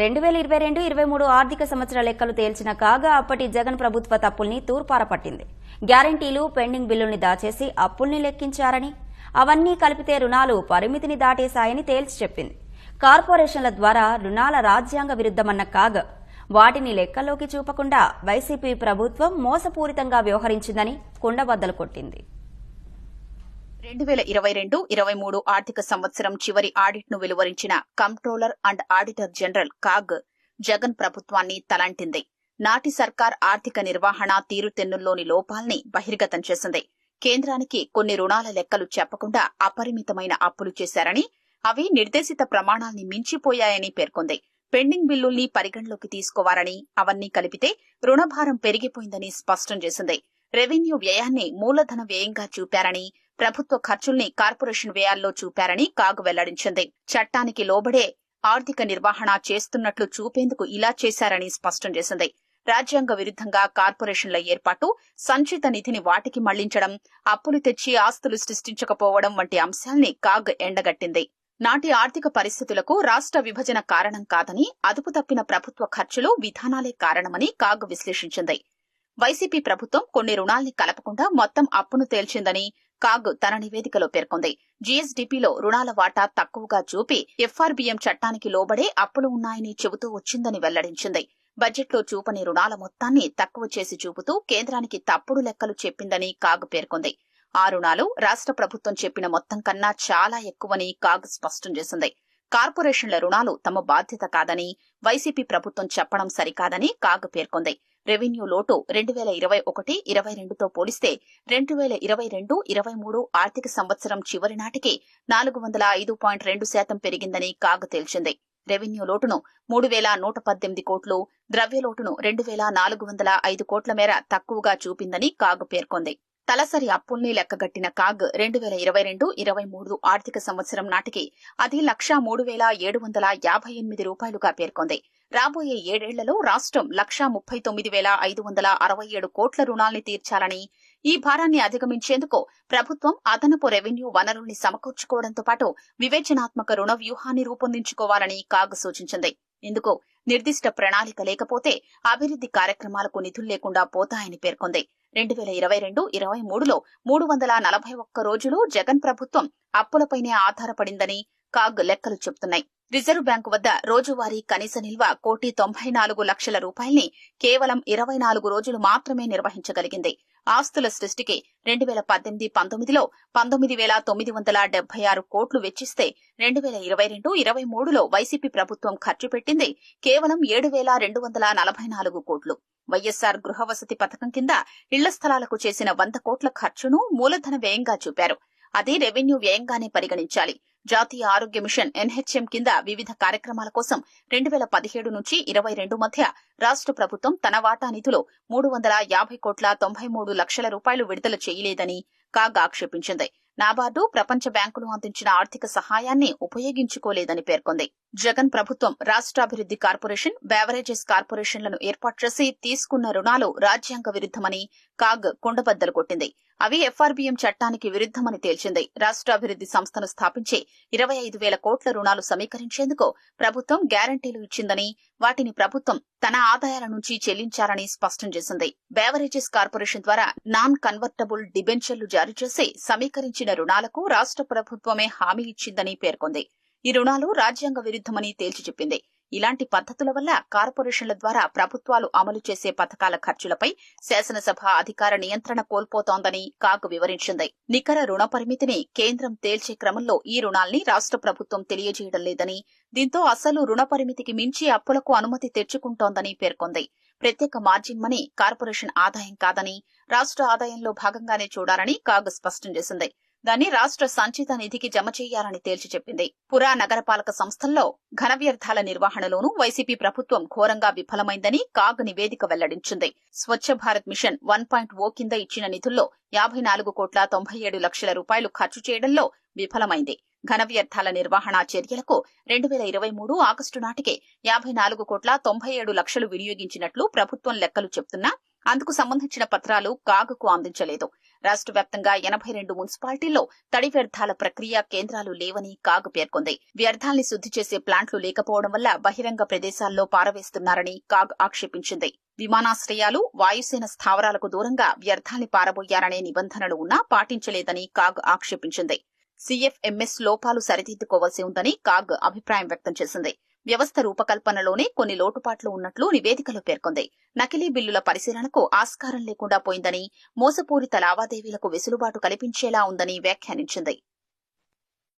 రెండు వేల ఇరవై రెండు ఇరవై మూడు ఆర్థిక సంవత్సర లెక్కలు తేల్చిన కాగా అప్పటి జగన్ ప్రభుత్వ తప్పుల్ని తూర్పారపట్టింది. గ్యారంటీలు పెండింగ్ బిల్లుల్ని దాచేసి అప్పుల్ని లెక్కించారని అవన్నీ కలిపితే రుణాలు పరిమితిని దాటేశాయని తేల్చి చెప్పింది. కార్పొరేషన్ల ద్వారా రుణాల రాజ్యాంగ విరుద్ధమన్న కాగ వాటిని లెక్కల్లోకి చూపకుండా వైసీపీ ప్రభుత్వం మోసపూరితంగా వ్యవహరించిందని కుండబద్దలు కొట్టింది. రెండు వేల ఇరవై రెండు ఇరవై మూడు ఆర్థిక సంవత్సరం చివరి ఆడిట్ను వెలువరించిన comptroller and auditor general CAG Jagan ప్రభుత్వాన్ని తలంటింది. నాటి సర్కార్ ఆర్థిక నిర్వహణ తీరుతెన్నుల్లోని లోపాల్ని బహిర్గతం చేసింది. కేంద్రానికి కొన్ని రుణాల లెక్కలు చెప్పకుండా అపరిమితమైన అప్పులు చేశారని అవి నిర్దేశిత ప్రమాణాల్ని మించిపోయాయని పేర్కొంది. పెండింగ్ బిల్లుల్ని పరిగణలోకి తీసుకోవాలని అవన్నీ కలిపితే రుణభారం పెరిగిపోయిందని స్పష్టం చేసింది. రెవెన్యూ వ్యయాన్ని మూలధన వ్యయంగా చూపారని ప్రభుత్వ ఖర్చుల్ని కార్పొరేషన్ వ్యయాల్లో చూపారని కాగు వెల్లడించింది. చట్టానికి లోబడే ఆర్థిక నిర్వహణ చేస్తున్నట్లు చూపేందుకు ఇలా చేశారని స్పష్టం చేసింది. రాజ్యాంగ విరుద్ధంగా కార్పొరేషన్ల ఏర్పాటు సంచిత నిధిని వాటికి మళ్ళించడం అప్పులు తెచ్చి ఆస్తులు సృష్టించకపోవడం వంటి అంశాల్ని కాగ్ ఎండగట్టింది. నాటి ఆర్థిక పరిస్థితులకు రాష్ట్ర విభజన కారణం కాదని అదుపు తప్పిన ప్రభుత్వ ఖర్చులు విధానాలే కారణమని కాగ్ విశ్లేషించింది. వైసీపీ ప్రభుత్వం కొన్ని రుణాల్ని కలపకుండా మొత్తం అప్పును తేల్చిందని కాగ్ తన నివేదికలో పేర్కొంది. జీఎస్డీపీలో రుణాల వాటా తక్కువగా చూపి ఎఫ్ఆర్బీఎం చట్టానికి లోబడే అప్పులు ఉన్నాయని చెబుతూ వచ్చిందని వెల్లడించింది. బడ్జెట్లో చూపని రుణాల మొత్తాన్ని తక్కువ చేసి చూపుతూ కేంద్రానికి తప్పుడు లెక్కలు చెప్పిందని కాగ్ పేర్కొంది. ఆ రుణాలు రాష్ట్ర ప్రభుత్వం చెప్పిన మొత్తం కన్నా చాలా ఎక్కువని కాగ్ స్పష్టం చేసింది. కార్పొరేషన్ల రుణాలు తమ బాధ్యత కాదని వైసీపీ ప్రభుత్వం చెప్పడం సరికాదని కాగ్ పేర్కొంది. రెవెన్యూ లోటు రెండు వేల ఇరవై ఒకటి ఇరవై రెండుతో పోలిస్తే రెండు వేల ఇరవై రెండు ఇరవై మూడు ఆర్థిక సంవత్సరం చివరి నాటికి నాలుగు వందల ఐదు పాయింట్ రెండు శాతం పెరిగిందని కాగ్ తేల్చింది. రెవెన్యూ లోటును మూడు వేల నూట పద్దెనిమిది కోట్లు ద్రవ్య లోటును రెండు వేల నాలుగు వందల ఐదు కోట్ల మేర తక్కువగా చూపిందని కాగ్ పేర్కొంది. తలసరి అప్పుల్ని లెక్కగట్టిన కాగ్ రెండు వేల ఇరవై రెండు ఇరవై మూడు ఆర్థిక సంవత్సరం నాటికి అది లక్షా మూడు వేల ఏడు వందల యాభై ఎనిమిది రూపాయలుగా పేర్కొంది. రాబోయే ఏడేళ్ళలో రాష్ట్రం లక్షా ముప్పై తొమ్మిది వేల ఐదు వందల అరవై ఏడు కోట్ల రుణాల్ని తీర్చాలని ఈ భారాన్ని అధిగమించేందుకు ప్రభుత్వం అదనపు రెవెన్యూ వనరుల్ని సమకూర్చుకోవడంతో పాటు వివేచనాత్మక రుణ వ్యూహాన్ని రూపొందించుకోవాలని కాగ్ సూచించింది. ఇందుకు నిర్దిష్ట ప్రణాళిక లేకపోతే అభివృద్ది కార్యక్రమాలకు నిధులు లేకుండా పోతాయని పేర్కొంది. రెండు వేల ఇరవై రెండు ఇరవై మూడులో మూడు వందల నలభై ఒక్క రోజులు జగన్ ప్రభుత్వం అప్పులపైనే ఆధారపడిందని కాగ్ లెక్కలు చెబుతున్నాయి. రిజర్వ్ బ్యాంకు వద్ద రోజువారీ కనీస నిల్వ కోటి తొంభై నాలుగు లక్షల రూపాయల్ని కేవలం ఇరవై నాలుగు రోజులు మాత్రమే నిర్వహించగలిగింది. ఆస్తుల సృష్టికి రెండు వేల పద్దెనిమిది పంతొమ్మిదిలో పంతొమ్మిది వేల తొమ్మిది వందల డెబ్బై ఆరు కోట్లు వెచ్చిస్తే రెండు వేల ఇరవై రెండు ఇరవై మూడులో వైసీపీ ప్రభుత్వం ఖర్చు పెట్టింది కేవలం ఏడు వేల రెండు వందల నలభై నాలుగు కోట్లు. వైఎస్సార్ గృహవసతి పథకం కింద ఇళ్ళ స్థలాలకు చేసిన వంద కోట్ల ఖర్చును మూలధన వ్యయంగా చూపారు. అది రెవెన్యూ వ్యయంగానే పరిగణించాలి. జాతీయ ఆరోగ్య మిషన్ ఎన్హెచ్ఎం కింద వివిధ కార్యక్రమాల కోసం రెండు వేల పదిహేడు నుంచి ఇరవై రెండు మధ్య రాష్ట్ర ప్రభుత్వం తన వాటా నిధులు మూడు వందల యాభై కోట్ల తొంభై మూడు లక్షల రూపాయలు విడుదల చేయలేదని కాగ్ ఆక్షేపించింది. నాబార్డు ప్రపంచ బ్యాంకులు అందించిన ఆర్థిక సహాయాన్ని ఉపయోగించుకోలేదని పేర్కొంది. జగన్ ప్రభుత్వం రాష్ట్రాభివృద్ది కార్పొరేషన్ బేవరేజెస్ కార్పొరేషన్లను ఏర్పాటు చేసి తీసుకున్న రుణాలు రాజ్యాంగ విరుద్దమని కాగ్ కుండబద్దలు కొట్టింది. అవి ఎఫ్ఆర్బీఎం చట్టానికి విరుద్దమని తేల్చింది. రాష్ట్రాభివృద్ది సంస్థను స్థాపించి ఇరవై ఐదు వేల కోట్ల రుణాలు సమీకరించేందుకు ప్రభుత్వం గ్యారంటీలు ఇచ్చిందని వాటిని ప్రభుత్వం తన ఆదాయాల నుంచి చెల్లించాలని స్పష్టం చేసింది. బేవరేజెస్ కార్పొరేషన్ ద్వారా నాన్ కన్వర్టబుల్ డిబెంచర్లు జారీ చేసి సమీకరించిన రుణాలకు రాష్ట్ర ప్రభుత్వమే హామీ ఇచ్చిందని పేర్కొంది. ఈ రుణాలు రాజ్యాంగ విరుద్ధమని తేల్చి చెప్పింది. ఇలాంటి పద్ధతుల వల్ల కార్పొరేషన్ల ద్వారా ప్రభుత్వాలు అమలు చేసే పథకాల ఖర్చులపై శాసనసభ అధికార నియంత్రణ కోల్పోతోందని కాగ్ వివరించింది. నికర రుణ పరిమితిని కేంద్రం తేల్చే క్రమంలో ఈ రుణాల్ని రాష్ట్ర ప్రభుత్వం తెలియజేయడం లేదని దీంతో అసలు రుణ పరిమితికి మించి అప్పులకు అనుమతి తెచ్చుకుంటోందని పేర్కొంది. ప్రత్యేక మార్జిన్ మనీ కార్పొరేషన్ ఆదాయం కాదని రాష్ట్ర ఆదాయంలో భాగంగానే చూడాలని కాగ్ స్పష్టం చేసింది. దాన్ని రాష్ట్ర సంచిత నిధికి జమ చేయాలని తేల్చి చెప్పింది. పురా నగరపాలక సంస్థల్లో ఘన వ్యర్థాల నిర్వహణలోనూ వైసీపీ ప్రభుత్వం ఘోరంగా విఫలమైందని కాగ్ నివేదిక వెల్లడించింది. Swachh Bharat mission one point O కింద ఇచ్చిన నిధుల్లో యాభై నాలుగు కోట్ల తొంభై ఏడు లక్షల రూపాయలు ఖర్చు చేయడంలో విఫలమైంది. ఘన వ్యర్థాల నిర్వహణ చర్యలకు రెండు వేల ఇరవై మూడు ఆగస్టు నాటికే యాభై నాలుగు కోట్ల తొంభై ఏడు లక్షలు వినియోగించినట్లు ప్రభుత్వం లెక్కలు చెప్తున్నా అందుకు సంబంధించిన పత్రాలు కాగుకు అందించలేదు. రాష్ట్ర వ్యాప్తంగా ఎనభై రెండు మున్సిపాలిటీల్లో తడి వ్యర్థాల ప్రక్రియ కేంద్రాలు లేవని కాగ్ పేర్కొంది. వ్యర్థాల్ని శుద్ధి చేసే ప్లాంట్లు లేకపోవడం వల్ల బహిరంగ ప్రదేశాల్లో పారవేస్తున్నారని కాగ్ ఆక్షేపించింది. విమానాశ్రయాలు వాయుసేన స్థావరాలకు దూరంగా వ్యర్థాన్ని పారబోయారనే నిబంధనలు ఉన్నా పాటించలేదని కాగ్ ఆక్షేపించింది. సీఎఫ్ఎంఎస్ లోపాలు సరిదిద్దుకోవాల్సి ఉందని కాగ్ అభిప్రాయం వ్యక్తం చేసింది. వ్యవస్థ రూపకల్పనలోనే కొన్ని లోటుపాట్లు ఉన్నట్లు నివేదికలో పేర్కొంది. నకిలీ బిల్లుల పరిశీలనకు ఆస్కారం లేకుండా పోయిందని మోసపూరిత లావాదేవీలకు వెసులుబాటు కల్పించేలా ఉందని వ్యాఖ్యానించింది.